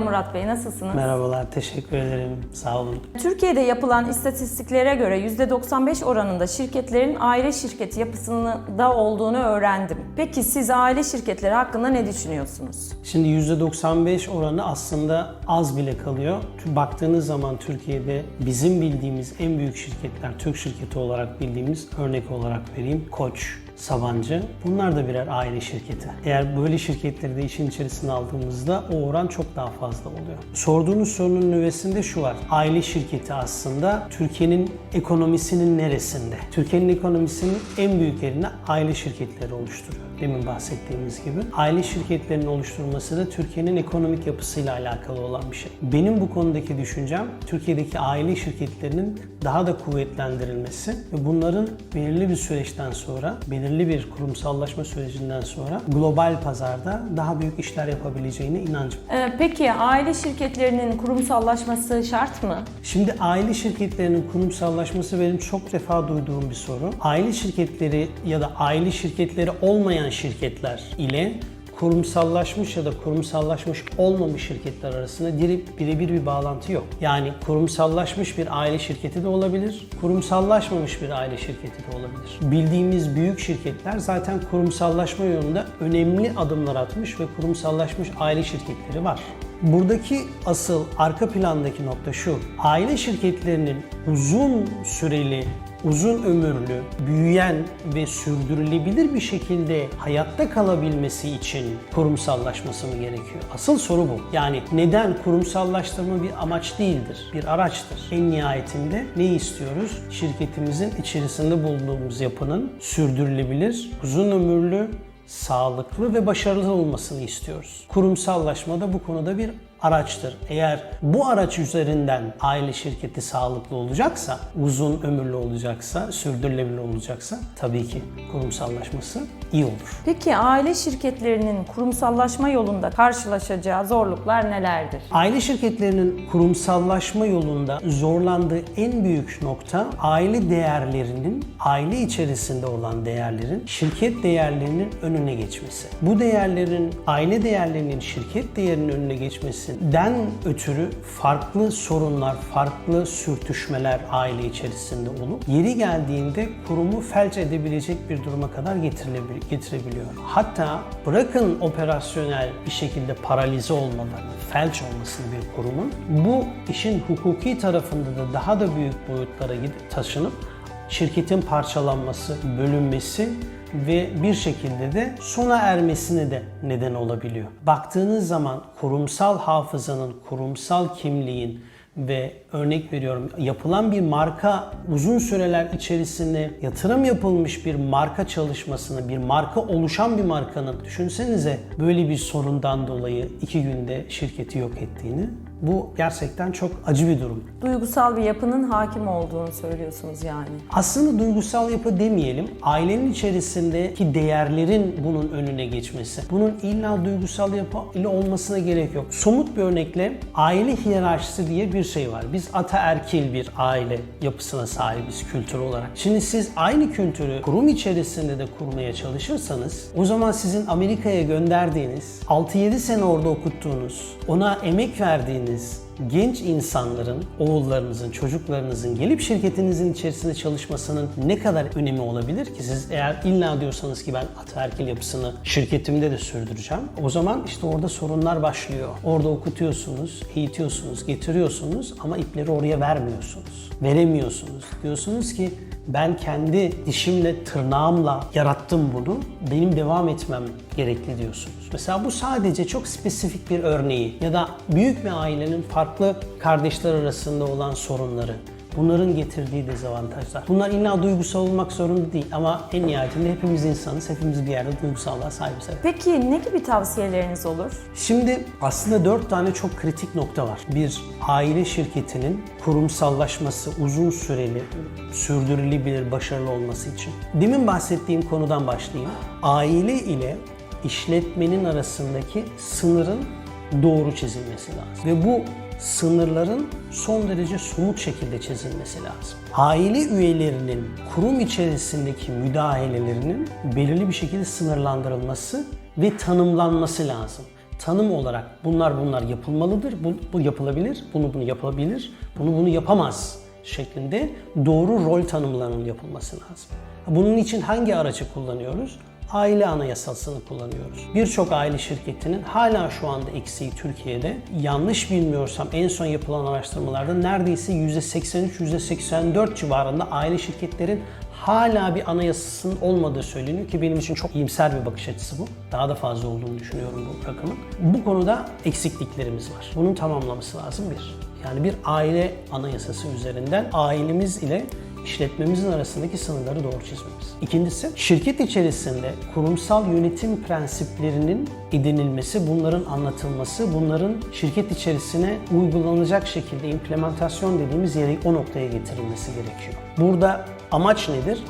Merhaba Murat Bey, nasılsınız? Merhabalar, teşekkür ederim. Sağ olun. Türkiye'de yapılan istatistiklere göre %95 oranında şirketlerin aile şirketi yapısında olduğunu öğrendim. Peki siz aile şirketleri hakkında ne düşünüyorsunuz? Şimdi %95 oranı aslında az bile kalıyor. Baktığınız zaman Türkiye'de bizim bildiğimiz en büyük şirketler, Türk şirketi olarak bildiğimiz örnek olarak vereyim. Koç, Sabancı. Bunlar da birer aile şirketi. Eğer böyle şirketleri de işin içerisine aldığımızda o oran çok daha fazla oluyor. Sorduğunuz sorunun nüvesinde şu var. Aile şirketi aslında Türkiye'nin ekonomisinin neresinde? Türkiye'nin ekonomisinin en büyük yerini aile şirketleri oluşturuyor. Demin bahsettiğimiz gibi. Aile şirketlerinin oluşturulması da Türkiye'nin ekonomik yapısıyla alakalı olan bir şey. Benim bu konudaki düşüncem Türkiye'deki aile şirketlerinin daha da kuvvetlendirilmesi ve bunların belirli bir süreçten sonra, belirli bir kurumsallaşma sürecinden sonra global pazarda daha büyük işler yapabileceğine inancım. Ee, peki aile şirketlerinin kurumsallaşması şart mı? Şimdi aile şirketlerinin kurumsallaşması benim çok defa duyduğum bir soru. Aile şirketleri ya da aile şirketleri olmayan şirketler ile kurumsallaşmış ya da kurumsallaşmış olmamış şirketler arasında direkt birebir bir bağlantı yok. Yani kurumsallaşmış bir aile şirketi de olabilir, kurumsallaşmamış bir aile şirketi de olabilir. Bildiğimiz büyük şirketler zaten kurumsallaşma yolunda önemli adımlar atmış ve kurumsallaşmış aile şirketleri var. Buradaki asıl arka plandaki nokta şu. Aile şirketlerinin uzun süreli uzun ömürlü, büyüyen ve sürdürülebilir bir şekilde hayatta kalabilmesi için kurumsallaşması mı gerekiyor? Asıl soru bu. Yani neden kurumsallaştırma bir amaç değildir, bir araçtır. En nihayetinde ne istiyoruz? Şirketimizin içerisinde bulunduğumuz yapının sürdürülebilir, uzun ömürlü, sağlıklı ve başarılı olmasını istiyoruz. Kurumsallaşma da bu konuda bir araçtır. Eğer bu araç üzerinden aile şirketi sağlıklı olacaksa, uzun ömürlü olacaksa, sürdürülebilir olacaksa tabii ki kurumsallaşması iyi olur. Peki aile şirketlerinin kurumsallaşma yolunda karşılaşacağı zorluklar nelerdir? Aile şirketlerinin kurumsallaşma yolunda zorlandığı en büyük nokta aile değerlerinin, aile içerisinde olan değerlerin şirket değerlerinin önüne geçmesi. Bu değerlerin, aile değerlerinin şirket değerinin önüne geçmesinden ötürü farklı sorunlar, farklı sürtüşmeler aile içerisinde olup yeri geldiğinde kurumu felç edebilecek bir duruma kadar getirebiliyor. Hatta bırakın operasyonel bir şekilde paralize olmalarını, felç olmasını bir kurumun bu işin hukuki tarafında da daha da büyük boyutlara gidip taşınıp şirketin parçalanması, bölünmesi ve bir şekilde de sona ermesine de neden olabiliyor. Baktığınız zaman kurumsal hafızanın, kurumsal kimliğin ve örnek veriyorum yapılan bir marka uzun süreler içerisinde yatırım yapılmış bir marka çalışmasını, bir marka oluşan bir markanın düşünsenize böyle bir sorundan dolayı iki günde şirketi yok ettiğini. Bu gerçekten çok acı bir durum. Duygusal bir yapının hakim olduğunu söylüyorsunuz yani. Aslında duygusal yapı demeyelim. Ailenin içerisindeki değerlerin bunun önüne geçmesi. Bunun illa duygusal yapı ile olmasına gerek yok. Somut bir örnekle aile hiyerarşisi diye bir şey var. Biz ataerkil bir aile yapısına sahibiz kültür olarak. Şimdi siz aynı kültürü kurum içerisinde de kurmaya çalışırsanız o zaman sizin Amerika'ya gönderdiğiniz, 6-7 sene orada okuttuğunuz, ona emek verdiğiniz genç insanların, oğullarınızın, çocuklarınızın gelip şirketinizin içerisinde çalışmasının ne kadar önemi olabilir ki? Siz eğer illa diyorsanız ki ben ataerkil yapısını şirketimde de sürdüreceğim. O zaman işte orada sorunlar başlıyor. Orada okutuyorsunuz, eğitiyorsunuz, getiriyorsunuz ama ipleri oraya vermiyorsunuz. Veremiyorsunuz. Diyorsunuz ki ben kendi dişimle, tırnağımla yarattım bunu. Benim devam etmem gerekli diyorsunuz. Mesela bu sadece çok spesifik bir örneği ya da büyük bir ailenin farklı kardeşler arasında olan sorunları. Bunların getirdiği dezavantajlar. Bunlar illa duygusal olmak zorunda değil ama en nihayetinde hepimiz insanız, hepimiz bir yerde duygusallığa sahibiz. evet. Peki ne gibi tavsiyeleriniz olur? Şimdi aslında dört tane çok kritik nokta var. Bir, aile şirketinin kurumsallaşması uzun süreli, sürdürülebilir, başarılı olması için. Demin bahsettiğim konudan başlayayım. Aile ile işletmenin arasındaki sınırın doğru çizilmesi lazım. Ve bu sınırların son derece somut şekilde çizilmesi lazım. Aile üyelerinin kurum içerisindeki müdahalelerinin belirli bir şekilde sınırlandırılması ve tanımlanması lazım. tanım olarak bunlar bunlar yapılmalıdır, bu, bu yapılabilir, bunu bunu yapabilir, bunu bunu yapamaz şeklinde doğru rol tanımlarının yapılması lazım. Bunun için hangi aracı kullanıyoruz? Aile anayasasını kullanıyoruz. Birçok aile şirketinin hala şu anda eksiği Türkiye'de yanlış bilmiyorsam en son yapılan araştırmalarda neredeyse %83-%84 civarında aile şirketlerin hala bir anayasasının olmadığı söyleniyor ki benim için çok iyimser bir bakış açısı bu. Daha da fazla olduğunu düşünüyorum bu rakamın. Bu konuda eksikliklerimiz var. Bunun tamamlaması lazım bir. Yani bir aile anayasası üzerinden ailemiz ile işletmemizin arasındaki sınırları doğru çizmemiz. İkincisi, şirket içerisinde kurumsal yönetim prensiplerinin edinilmesi, bunların anlatılması, bunların şirket içerisine uygulanacak şekilde implementasyon dediğimiz yere o noktaya getirilmesi gerekiyor. Burada amaç nedir?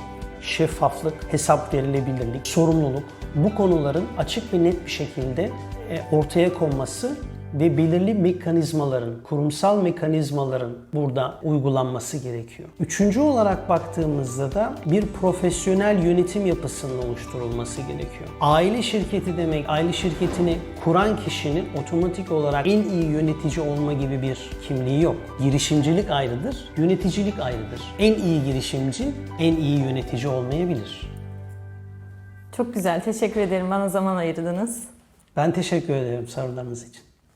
Şeffaflık, hesap verilebilirlik, sorumluluk bu konuların açık ve net bir şekilde e, ortaya konması ve belirli mekanizmaların, kurumsal mekanizmaların burada uygulanması gerekiyor. Üçüncü olarak baktığımızda da bir profesyonel yönetim yapısının oluşturulması gerekiyor. Aile şirketi demek, aile şirketini kuran kişinin otomatik olarak en iyi yönetici olma gibi bir kimliği yok. Girişimcilik ayrıdır, yöneticilik ayrıdır. En iyi girişimci, en iyi yönetici olmayabilir. Çok güzel. Teşekkür ederim. Bana zaman ayırdınız. Ben teşekkür ederim sorularınız için.